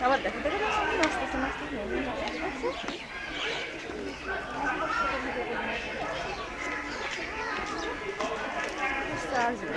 আবার দেখো দেখো দেখো, নাচতেছে নাচতেছে আসবে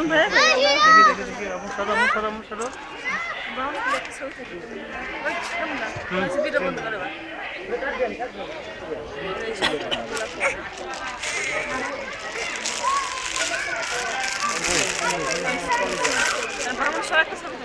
যদি খেলবি চল ছবি দেখা তো ছবি তোলো কোন ভাই দেখি দেখি দেখি আমার সরো আমার সরো আমার সরো বাবা একটা